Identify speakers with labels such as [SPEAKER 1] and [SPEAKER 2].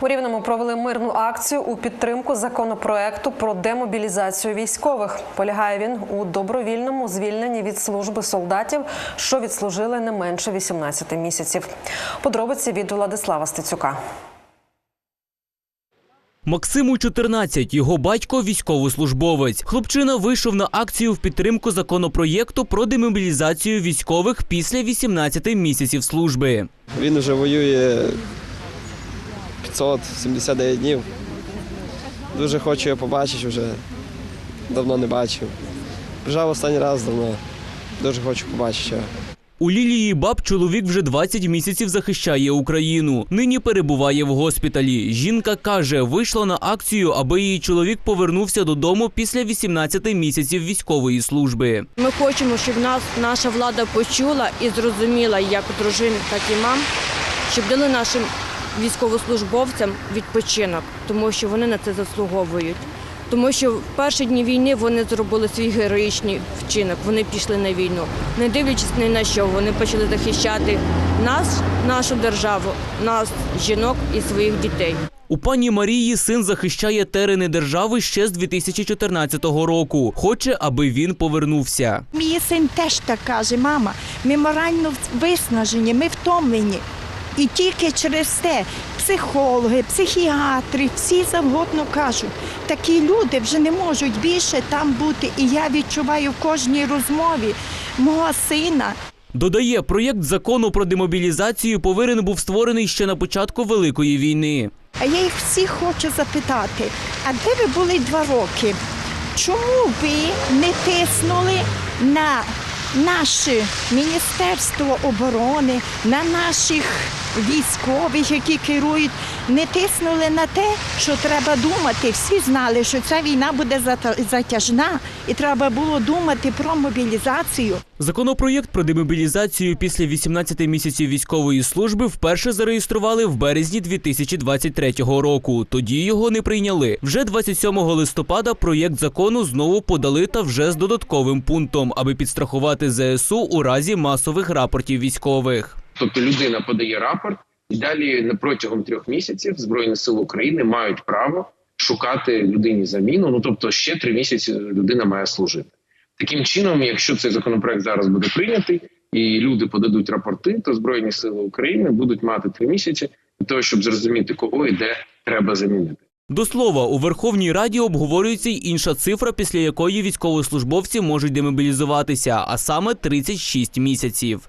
[SPEAKER 1] У Рівному провели мирну акцію у підтримку законопроекту про демобілізацію військових. Полягає він у добровільному звільненні від служби солдатів, що відслужили не менше 18 місяців. Подробиці від Владислава Стецюка.
[SPEAKER 2] Максиму 14, його батько військовослужбовець. Хлопчина вийшов на акцію в підтримку законопроєкту про демобілізацію військових після 18 місяців служби.
[SPEAKER 3] Він вже воює 579 днів. Дуже хочу його побачити, вже давно не бачив. Приїжджав останній раз давно. Дуже хочу побачити його.
[SPEAKER 2] У Лілії Баб чоловік вже 20 місяців захищає Україну. Нині перебуває в госпіталі. Жінка каже, вийшла на акцію, аби її чоловік повернувся додому після 18 місяців військової служби.
[SPEAKER 4] Ми хочемо, щоб нас наша влада почула і зрозуміла, як дружин, так і мам, щоб дали нашим військовослужбовцям відпочинок, тому що вони на це заслуговують. Тому що в перші дні війни вони зробили свій героїчний вчинок. Вони пішли на війну, не дивлячись ні на що, вони почали захищати нас, нашу державу, нас, жінок і своїх дітей.
[SPEAKER 2] У пані Марії син захищає терени держави ще з 2014 року. Хоче, аби він повернувся.
[SPEAKER 5] Мій син теж так каже, мама, ми морально виснажені, ми втомлені. І тільки через те психологи, психіатри, всі завгодно кажуть, такі люди вже не можуть більше там бути. І я відчуваю в кожній розмові мого сина,
[SPEAKER 2] Додає, проєкт закону про демобілізацію повинен був створений ще на початку Великої війни.
[SPEAKER 5] А я їх всіх хочу запитати, а де ви були два роки? Чому ви не тиснули на наше Міністерство оборони, на наших військових, які керують, не тиснули на те, що треба думати. Всі знали, що ця війна буде затяжна, і треба було думати про мобілізацію.
[SPEAKER 2] Законопроєкт про демобілізацію після 18 місяців військової служби вперше зареєстрували в березні 2023 року. Тоді його не прийняли. Вже 27 листопада проєкт закону знову подали та вже з додатковим пунктом, аби підстрахувати ЗСУ у разі масових рапортів військових.
[SPEAKER 6] Тобто людина подає рапорт, і далі протягом трьох місяців Збройні Сили України мають право шукати людині заміну. Ну тобто ще три місяці людина має служити. Таким чином, якщо цей законопроект зараз буде прийнятий і люди подадуть рапорти, то Збройні Сили України будуть мати три місяці для того, щоб зрозуміти, кого і де треба замінити.
[SPEAKER 2] До слова, у Верховній Раді обговорюється й інша цифра, після якої військовослужбовці можуть демобілізуватися, а саме 36 місяців.